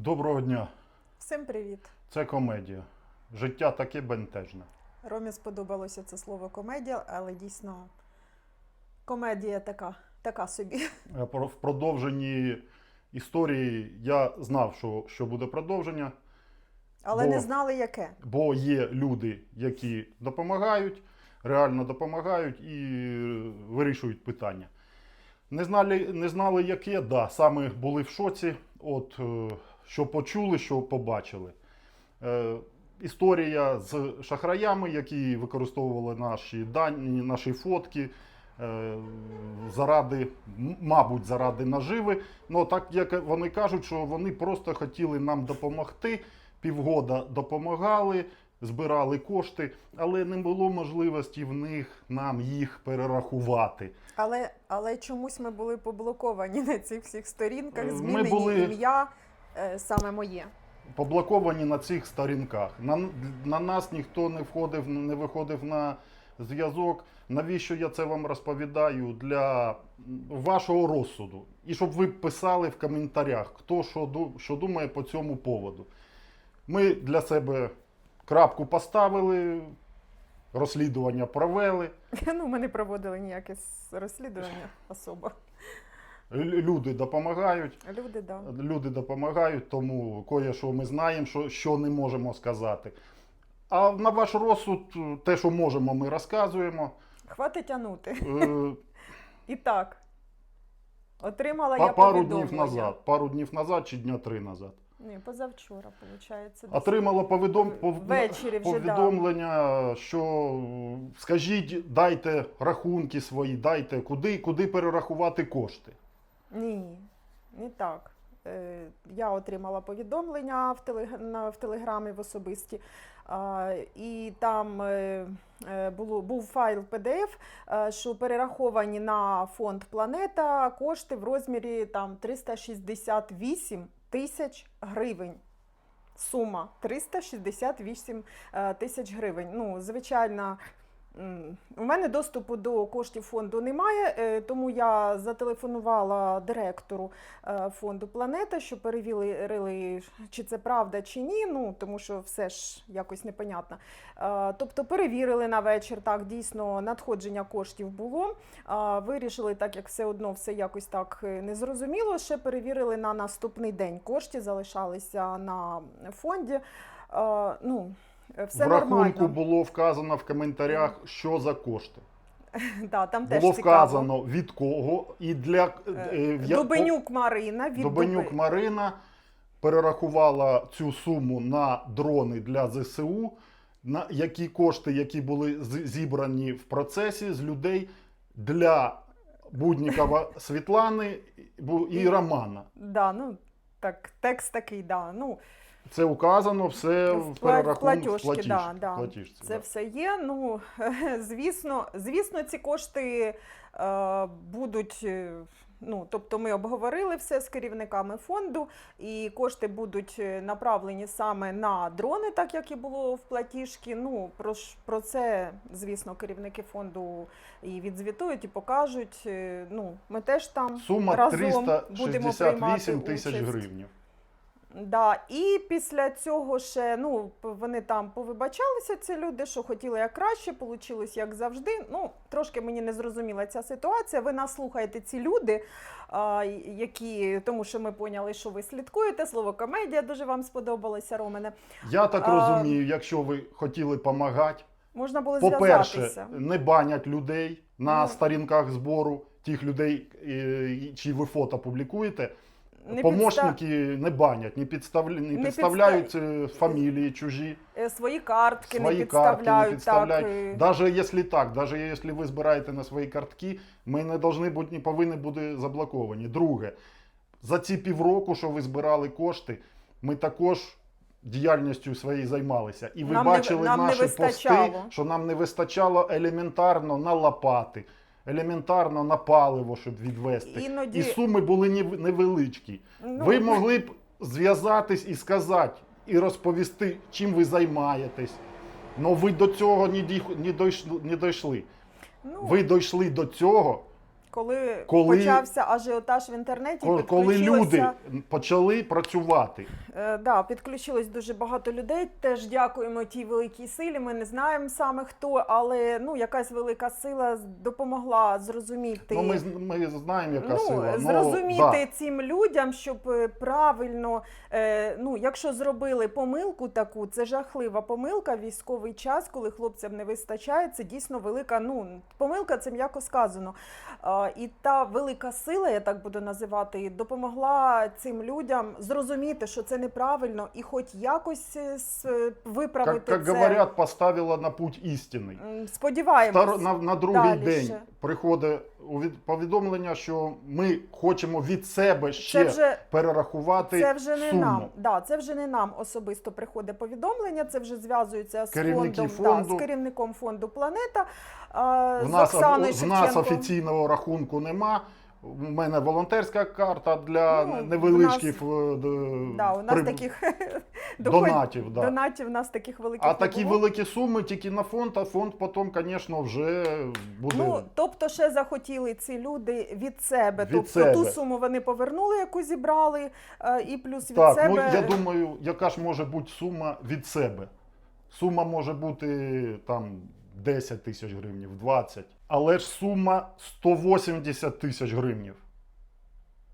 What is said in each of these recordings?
Доброго дня. Всім привіт! Це комедія. Життя таке бентежне. Ромі сподобалося це слово комедія, але дійсно комедія така, така собі. Е, В продовженні історії я знав, що, що буде продовження, Але Бо- не знали яке. бо є люди, які допомагають, реально допомагають і вирішують питання. Не знали, не знали яке, да, саме були в шоці, от, е, що почули, що побачили. Е, історія з шахраями, які використовували наші дані, наші фотки. е, Заради, мабуть, заради наживи. Ну, так як вони кажуть, що вони просто хотіли нам допомогти, півгода допомагали, збирали кошти, але не було можливості в них нам їх перерахувати. Але, але чомусь ми були поблоковані на цих всіх сторінках, Е, змінені були- ім'я саме моє. Поблоковані на цих сторінках. На, на нас ніхто не входив, не виходив на зв'язок. Навіщо я це вам розповідаю? Для вашого розсуду. І щоб ви писали в коментарях, хто що, що думає по цьому поводу. Ми для себе крапку поставили, розслідування провели. Ну, ми не проводили ніяке розслідування особо. Люди допомагають. Люди, да. Люди допомагають, тому кое-що ми знаємо, що, що не можемо сказати. А на ваш розсуд, те, що можемо, ми розказуємо. Хватить тягнути. Е, І так. Отримала я пару днів назад, пару днів назад чи дня три назад. Ні, позавчора, виходить. Отримала повідом, Ввечері вже, да. повідомлення, що е, скажіть, дайте рахунки свої, дайте куди, куди перерахувати кошти. Ні, не так. Е, Я отримала повідомлення в, телег... в Телеграмі в особисті, і там е, е, був файл PDF, що перераховані на фонд Планета кошти в розмірі там, 368 тисяч гривень. Сума 368 е, тисяч гривень. Ну, звичайно, у мене доступу до коштів фонду немає, е, тому я зателефонувала директору е, фонду Планета, що перевірили, чи це правда чи ні. Ну тому що все ж якось непонятно. Е, Тобто перевірили на вечір, так дійсно надходження коштів було. Вирішили, так як все одно все якось так незрозуміло. Ще перевірили на наступний день. Кошти залишалися на фонді. Ну, все в рахунку нормально. було вказано в коментарях, що за кошти. Да, там теж Було цікаво. вказано від кого і для е, Е, я- Дубенюк Марина від Добенюк Дуби- Марина перерахувала цю суму на дрони для ЗСУ, на які кошти, які були з- зібрані в процесі з людей для Буднікова Світлани бу- і Романа. Да, ну так, текст такий, да. Ну, Це указано все в, в перерахунку в платіжки, платіж- да, да. платіжці, Це да. все є. Ну, звісно, звісно, ці кошти е, будуть. е, Ну, тобто ми обговорили все з керівниками фонду, і кошти будуть е, направлені саме на дрони, так як і було в платіжці. Ну, про, про це, звісно, керівники фонду і відзвітують, і покажуть. Е, Ну, ми теж там Сума разом будемо 368 приймати тисяч гривень. Да, і після цього ще ну вони там повибачалися, ці люди, що хотіли як краще, вийшло як завжди. Ну трошки мені не зрозуміла ця ситуація. Ви нас слухаєте ці люди, а, які тому, що ми поняли, що ви слідкуєте. Слово комедія дуже вам сподобалося, Ромене. Я так А- розумію, якщо ви хотіли допомагати, Можна було По-перше, не банять людей на Ну. сторінках збору тих людей, чи ви фото публікуєте. Не Помощники не банять, не, підставля... не Не підставляють е, фамілії чужі, Е, Свої картки свої не картки підставляють. не підставляють. Так, е, Навіть якщо так, навіть якщо ви збираєте на свої картки, ми не должны бути, не повинні бути заблоковані. Друге, за ці півроку, що ви збирали кошти, ми також діяльністю своєю займалися. І ви Нам не- бачили нам не наші пости, що нам не вистачало елементарно на лопати, елементарно на паливо, щоб відвести. Іноді- І суми були невеличкі. ну, ви могли б зв'язатись і сказати, і розповісти, чим ви займаєтесь. Але ви до цього не, дійшли, не дійшли. ну, Ви дійшли до цього Коли, Коли- почався ажіотаж в інтернеті, Ко- Коли люди почали працювати. Е, да, підключилось дуже багато людей. Теж дякуємо тій великій силі. Ми не знаємо саме хто, але ну якась велика сила допомогла зрозуміти. Ну, ми, ми знаємо, яка ну, сила. Ну, зрозуміти да. цим людям, щоб е, правильно, е, ну, якщо зробили помилку таку, це жахлива помилка військовий час, коли хлопцям не вистачає, це дійсно велика. Ну, помилка це м'яко сказано. І та велика сила, я так буду називати, допомогла цим людям зрозуміти, що це неправильно, і хоч якось е, виправити Как, Як, це. говорят, поставила на путь істини. Сподіваємось. Стар, на, на другий далі день ще. приходить повідомлення, що ми хочемо від себе ще Це вже перерахувати Це вже не суму. нам. Да, це вже не нам особисто приходить повідомлення. Це вже зв'язується з Керівники фондом, Да, з керівником фонду Планета. В з нас, Оксаною в нас Шевченко. офіційного рахунку нема. У мене волонтерська карта для Ну, невеличких е, д- Да, у нас при- таких донатів. Да. донатів у нас таких великих А не такі було. великі суми тільки на фонд, а фонд потім, звісно, вже буде. Ну, тобто, ще захотіли ці люди від себе. Від тобто себе. ту суму вони повернули, яку зібрали, е, і плюс від так, себе. ну я думаю, яка ж може бути сума від себе? Сума може бути там 10 тисяч гривень, 20. Але ж сума 180 тисяч гривень.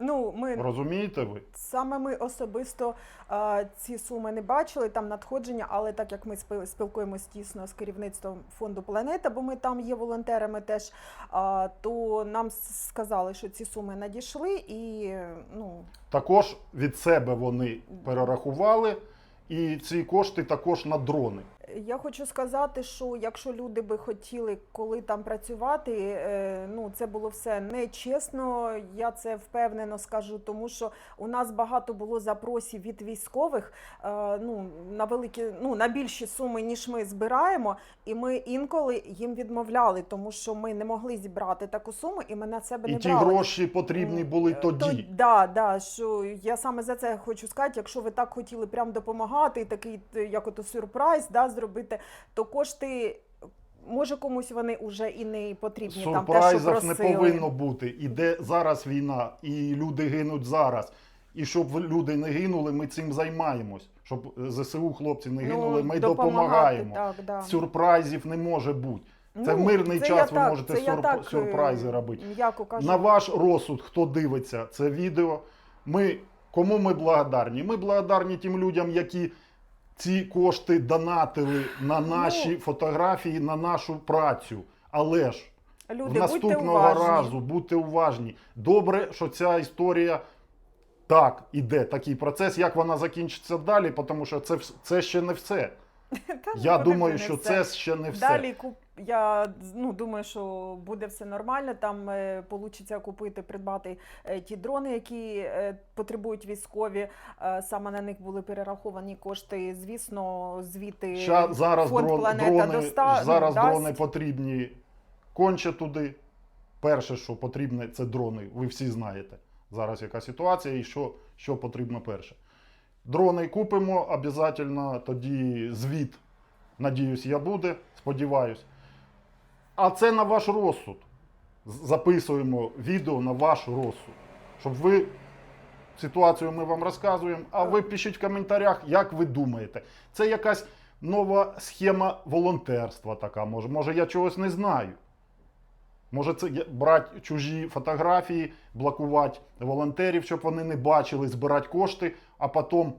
ну, ми Розумієте ви? Саме ми особисто е, ці суми не бачили, там надходження, але так як ми спілкуємось тісно з керівництвом фонду Планета, бо ми там є волонтерами теж, е, то нам сказали, що ці суми надійшли, і ну Також від себе вони перерахували, і ці кошти також на дрони. Я хочу сказати, що якщо люди би хотіли коли там працювати, е, ну це було все нечесно. Я це впевнено скажу, тому що у нас багато було запросів від військових е, ну на великі, ну на більші суми, ніж ми збираємо, і ми інколи їм відмовляли, тому що ми не могли зібрати таку суму, і ми на себе І не ті брали. гроші потрібні були Е, тоді. То, да, да, що я саме за це хочу сказати. Якщо ви так хотіли прям допомагати, і такий як ото сюрприз да, зробити, то кошти. Може комусь вони вже і не потрібні там те, що Сюрпризів не повинно бути. Іде зараз війна, і люди гинуть зараз. І щоб люди не гинули, ми цим займаємось. Щоб ЗСУ хлопці не гинули, ми Ну, допомагати, допомагаємо. Так, да. Сюрпризів не може бути. Це Ну, мирний це час ви так- можете сюрп- так, е, сюрпризи робити. На ваш розсуд, хто дивиться це відео, ми кому ми благодарні? Ми благодарні тим людям, які ці кошти донатили на наші Ну. фотографії, на нашу працю. Але ж Люди, в будьте наступного уважні. разу будьте уважні. Добре, що ця історія так іде, такий процес. Як вона закінчиться далі, тому що це, це ще не все. Та Я нікуди думаю, що це ще не все. Далі куп... я ну, думаю, що буде все нормально. Там е, получиться купити, придбати е, ті дрони, які е, потребують військові. Е, саме на них були перераховані кошти. Звісно, звіти Ща, зараз фонд дрон, планета дрони, доста... зараз ну, дасть. дрони потрібні конче туди. Перше, що потрібне, це дрони. Ви всі знаєте. Зараз яка ситуація і що, що потрібно перше. Дрони купимо, обов'язково тоді звіт, надіюсь, я буде, сподіваюсь. А це на ваш розсуд. Записуємо відео на ваш розсуд. Щоб ви ситуацію ми вам розказуємо, а ви пишіть в коментарях, як ви думаєте. Це якась нова схема волонтерства така, може. Може, я чогось не знаю. Може, це брати чужі фотографії, блокувати волонтерів, щоб вони не бачили, збирати кошти, а потім,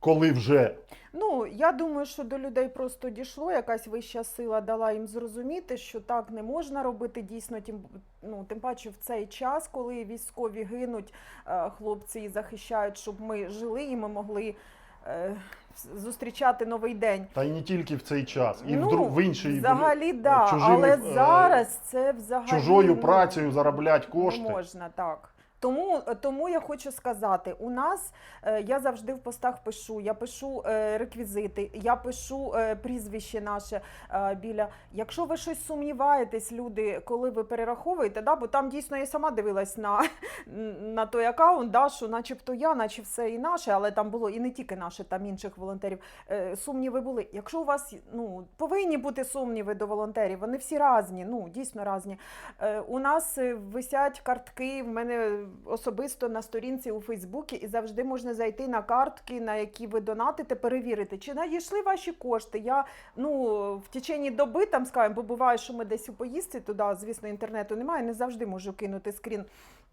коли вже Ну, я думаю, що до людей просто дійшло, якась вища сила дала їм зрозуміти, що так не можна робити дійсно, тим, ну, тим паче в цей час, коли військові гинуть, е, хлопці і захищають, щоб ми жили і ми могли е, зустрічати новий день. Та й не тільки в цей час, і ну, в, в інший взагалі, да, чужими, але е, зараз це взагалі чужою працею заробляти не кошти. можна так. Тому, тому я хочу сказати: у нас е, я завжди в постах пишу. Я пишу е, реквізити, я пишу е, прізвище наше е, біля. Якщо ви щось сумніваєтесь, люди, коли ви перераховуєте, да, бо там дійсно я сама дивилась на, на той аккаунт, да, що начебто я, наче все і наше, але там було і не тільки наше, там інших волонтерів. Е, сумніви були. Якщо у вас ну, повинні бути сумніви до волонтерів, вони всі різні, ну дійсно різні. Е, у нас е, висять картки в мене особисто на сторінці у Фейсбуці, і завжди можна зайти на картки, на які ви донатите, перевірити, чи надійшли ваші кошти. Я ну в течені доби там скажемо, бо буває, що ми десь у поїздці туди, звісно, інтернету немає, не завжди можу кинути скрін.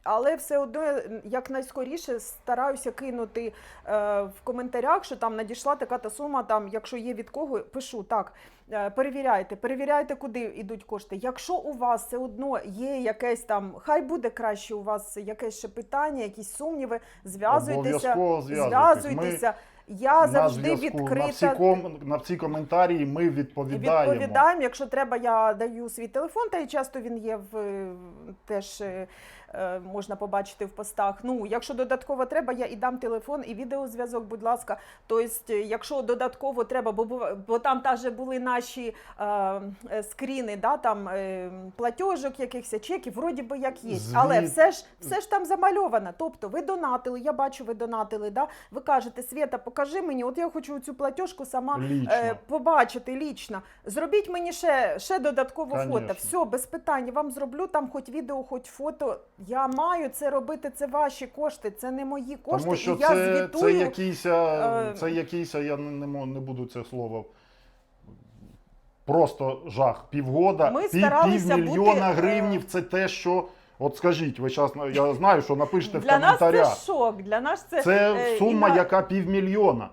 Але все одно е, як найскоріше стараюся кинути е, в коментарях, що там надійшла така та сума. Там, якщо є від кого, пишу так. е, Перевіряйте, перевіряйте, куди йдуть кошти. Якщо у вас все одно є якесь там, хай буде краще у вас якесь ще питання, якісь сумніви, зв'язуйтеся. Зв'язуйтеся. Я на завжди зв'язку, На відкрита. всі, ком... на всі коментарі ми відповідаємо. Відповідаємо, якщо треба, я даю свій телефон, та й часто він є в теж е, можна побачити в постах. Ну, якщо додатково треба, я і дам телефон, і відеозв'язок, будь ласка. Тобто, е, якщо додатково треба, бо бо там теж були наші е, е, скріни, да, там е, платіжок, якихось чеків, вроді би як є. Але все ж все ж там замальовано. Тобто ви донатили, я бачу, ви донатили. Да? Ви кажете, Свята, покажи мені, от я хочу цю платіжку сама е, побачити лічно. Зробіть мені ще, ще додатково фото. Конечно. Все, без питань. Вам зроблю там хоч відео, хоч фото. Я маю це робити, це ваші кошти, це не мої кошти. Тому що і я це, звітую. це якийсь, е, це якийсь, я не, не, мо- не буду це слово. Просто жах. Півгода, Ми пів, старалися півмільйона бути, е, гривнів це те, що. От скажіть, ви зараз, я знаю, що напишете в Для нас коментарях. це шок. Для нас це, Це е, сума, і на- яка півмільйона.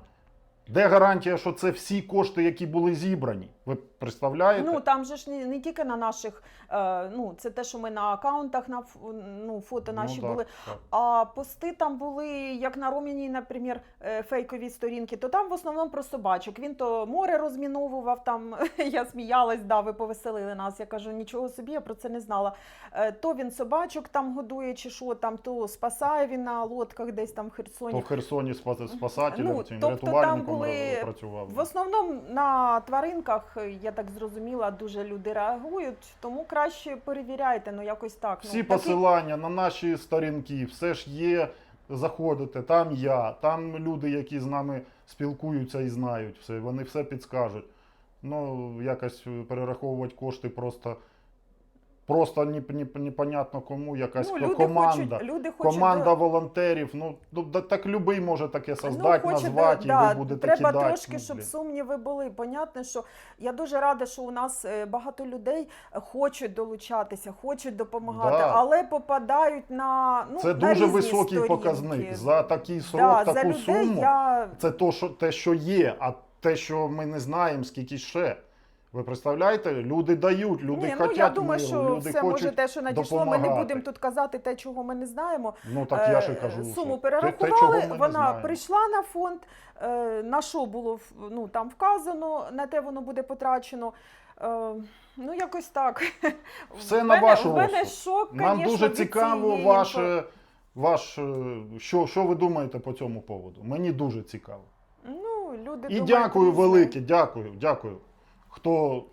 Де гарантія, що це всі кошти, які були зібрані? Ви представляєте? Ну там же ж не, не тільки на наших, е, ну це те, що ми на акаунтах на ну, фото наші Ну, були. так. А пости там були, як на Роміні, наприклад, е, фейкові сторінки, то там в основному про собачок. Він то море розміновував, там я сміялась, да, ви повеселили нас. Я кажу, нічого собі, я про це не знала. Е, То він собачок там годує, чи що там, то спасає він на лодках десь там в Херсоні. То в Херсоні спасателем, Ну, цим тобто рятувальником там були працював. В основному на тваринках, я так зрозуміла, дуже люди реагують, тому краще перевіряйте, ну якось так. Всі ну, такі- посилання на наші сторінки, все ж є. Заходите, там я, там люди, які з нами спілкуються і знають все, вони все підскажуть. Ну, якось перераховувати кошти просто, просто непонятно кому, якась ну, люди команда. Хочуть, люди хочуть Команда волонтерів, ну, ну да- так любий може таке Ну, создати, хоче, назвати, да, і ви будете треба кидати. трошки, ну, щоб сумніви були. Понятно, що я дуже рада, що у нас е, багато людей хочуть долучатися, хочуть допомагати, Да. але попадають на ну Це на дуже різні високий сторінки. показник. За такий срок, Да, за таку людей суму. я Це то, що, те, що є, а те, що ми не знаємо, скільки ще. Ви представляєте? Люди дають, люди Ні, хочуть ну я думаю, миру, що люди все хочуть. може те, що надійшло. Ми не будемо тут казати те, чого ми не знаємо. Ну так я ж і Е, кажу. Суму що те- те, перерахували, вона знаємо. прийшла на фонд. е, На що було ну, там вказано, на те воно буде потрачено. Е, Ну, якось так. Все В на мене- ваш В мене шок, Нам конечно, дуже цікаво ваше, ваш, що, що ви думаєте по цьому поводу. Мені дуже цікаво. Ну, люди І думають дякую велике, дякую, дякую. Хто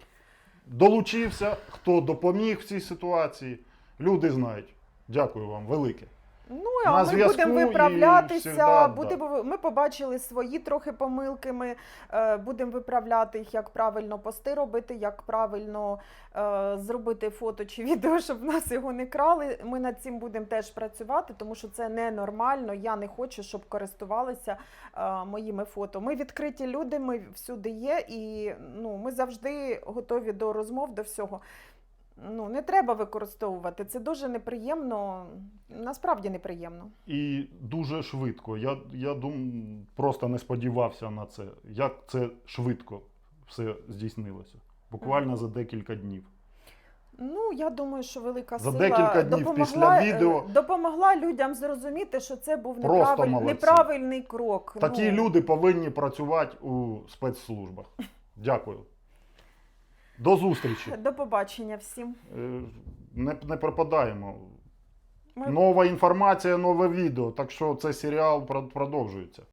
долучився, хто допоміг в цій ситуації. Люди знають. Дякую вам велике. Ну, На а ми будемо виправлятися. всегда, будемо, Ми побачили свої трохи помилки. Ми е, будемо виправляти їх, як правильно пости робити, як правильно е, зробити фото чи відео, щоб в нас його не крали. Ми над цим будемо теж працювати, тому що це ненормально. Я не хочу, щоб користувалися е, моїми фото. Ми відкриті люди, ми всюди є, і ну, ми завжди готові до розмов, до всього. Ну, не треба використовувати. Це дуже неприємно. Насправді неприємно. І дуже швидко. Я, я дум, просто не сподівався на це. Як це швидко все здійснилося. Буквально за декілька днів. Ну, я думаю, що велика За сила декілька днів допомогла, після е, відео- допомогла людям зрозуміти, що це був неправиль... неправильний крок. Такі ну, люди повинні працювати у спецслужбах. Дякую. До зустрічі. До побачення всім. Е, Не, не пропадаємо. Ми- Нова інформація, нове відео. Так що цей серіал прод- продовжується.